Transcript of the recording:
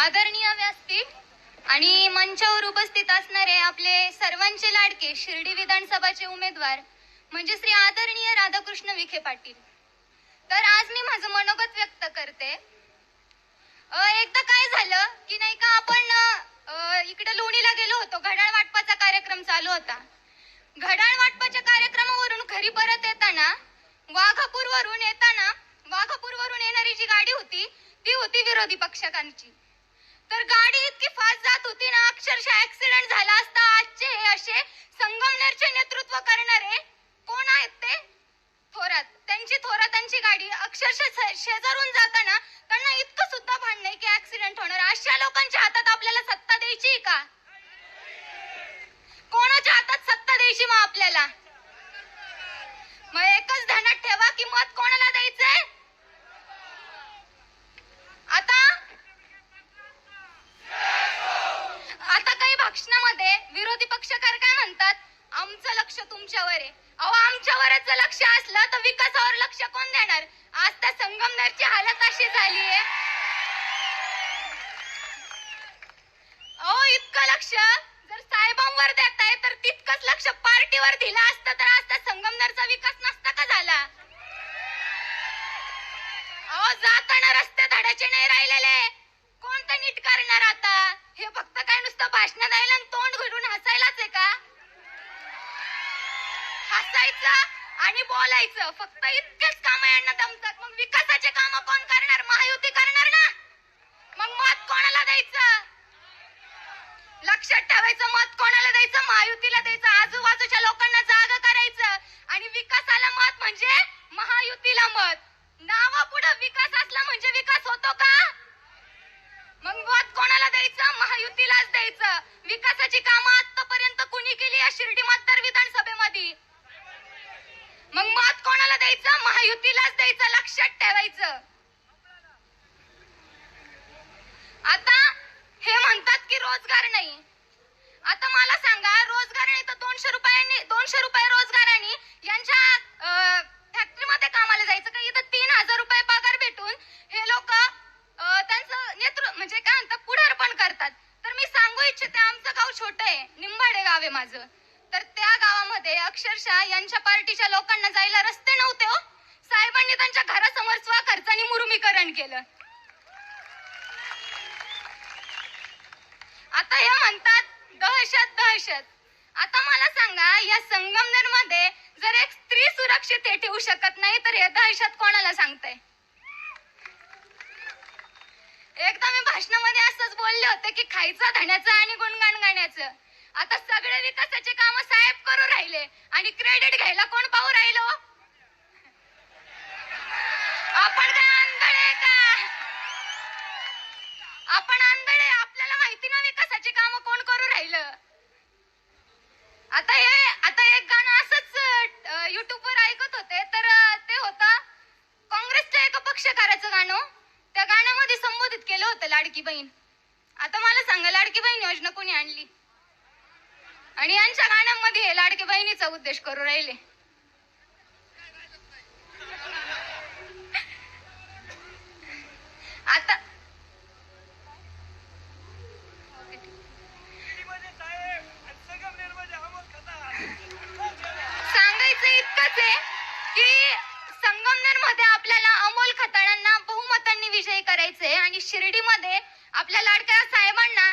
आदरणीय व्यासपीठ आणि मंचावर उपस्थित असणारे आपले सर्वांचे लाडके शिर्डी विधानसभाचे उमेदवार म्हणजे श्री आदरणीय राधाकृष्ण विखे पाटील. तर आज मी माझं मनोगत व्यक्त करते. एकदा काय झालं की नाही का आपण इकडे लोणीला गेलो होतो. घड्याळ वाटपाचा कार्यक्रम चालू होता. घड्याळ वाटपाच्या कार्यक्रमावरून घरी परत येताना वाघापूर वरून येताना वाघापूर वरून येणारी जी गाडी होती ती होती विरोधी पक्षकांची तर गाडी इतकी फास्ट जात होती ना अक्षरशः ऍक्सिडेंट झाला असता आजचे हे असे संगमनेरचे नेतृत्व करणारे कोण आहेत ते थोरात त्यांची थोरातांची गाडी अक्षरशः शे- शेजारून जाताना त्यांना इतकं सुद्धा भान नाही की ऍक्सिडेंट होणार अशा लोकांच्या हातात आपल्याला सत्ता द्यायची का कोणाच्या हातात सत्ता द्यायची मग आपल्याला मग एकच ध्यानात ठेवा की मत कोणाला द्यायचंय आता आता काही मध्ये विरोधी पक्षकार काय म्हणतात? आमचं लक्ष तुमच्यावर आहे. अहो आमच्यावरच जर लक्ष असलं तर विकासावर लक्ष कोण देणार? आज त्या संगमनेरची हालत अशी झाली आहे. अहो इतकं लक्ष जर साहेबांवर देताय तर तितकंच लक्ष पार्टीवर दिलं असतं तर आज त्या संगमनेरचा विकास नसता का झाला? अहो जाताना रस्ते धडाचे नाही राहिलेले कोणतं नीट करणार आता हे फक्त काय नुसतं भाषण द्यायला आणि तोंड घडून हसायलाच आहे का हसायचं आणि बोलायचं. फक्त इतकेच काम यांना दमतात. मग विकासाचे काम कोण करणार? महायुती करणार ना? मग मत कोणाला द्यायचं? लक्षात ठेवायचं मत कोणाला द्यायचं? महायुतीला द्यायचं. आजूबाजूच्या लोकांना जाग करायचं. आणि विकासाला मत म्हणजे महायुतीला मत. नावा पुढे विकास असला म्हणजे विकास होतो का? मग मत कोणाला द्यायचं? महायुतीलाच द्यायचं. विकासाची कामं आतापर्यंत कुणी केली? या शिर्डी मतदार विधानसभेमध्ये मग मत कोणाला द्यायचं? महायुतीलाच द्यायचं लक्षात ठेवायचं. आता हे म्हणतात की रोजगार नाही. आता मला सांगा रोजगार नाही तर दोनशे रुपयांनी दोनशे रुपये रोजगाराने यांच्या फॅक्टरीमध्ये कामाला जायचं का? इथं तीन हजार रुपये पगार भेटून हे लोक त्यांचं नेतृत्व म्हणजे काय म्हणतात पुढारपण करतात. तर मी सांगू इच्छिते आमचं गाव छोटं आहे. निंबाडे गाव आहे माझं. तर त्या गावामध्ये अक्षरशः यांच्या पार्टीच्या लोकांना जायला रस्ते नव्हते हो. साहेबांनी त्यांच्या घरासमोर स्वखर्चाने मुरुमीकरण केलं. आता हे म्हणतात दहशत दहशत. आता मला सांगा या संगमनेरमध्ये जर एक स्त्री सुरक्षित हे ठेवू शकत नाही तर हे दहशत कोणाला सांगताय? एकदा मी भाषणामध्ये असंच बोलले होते की खायचं धण्याचं आणि गुणगान गाण्याचं. आता सगळे विकासाचे काम साहेब करू राहिले. आणि क्रेडिट घ्यायला कोण पाहू राहिलो? आपण काय आंधळे का? आपण आंधळे आपल्याला माहिती ना विकासाची काम कोण करू राहिलं? आता हे आता एक गाणं असंच युट्यूब वर ऐकत होते तर ते होतं काँग्रेसच्या एका पक्षकाराचं गाणं हो. त्या गाण्यामध्ये संबोधित केलं होतं लाडकी बहीण. आता मला सांगा लाडकी बहीण योजना कोणी आणली? आणि यांच्या गाण्यांमध्ये लाडके बहिणीचा उद्देश करू राहिले. आता सांगायचं इतकंच आहे की संगमनेरमध्ये आपल्याला अमोल खताळांना बहुमतांनी विजयी करायचंय आणि शिर्डीमध्ये आपल्या लाडक्या साहेबांना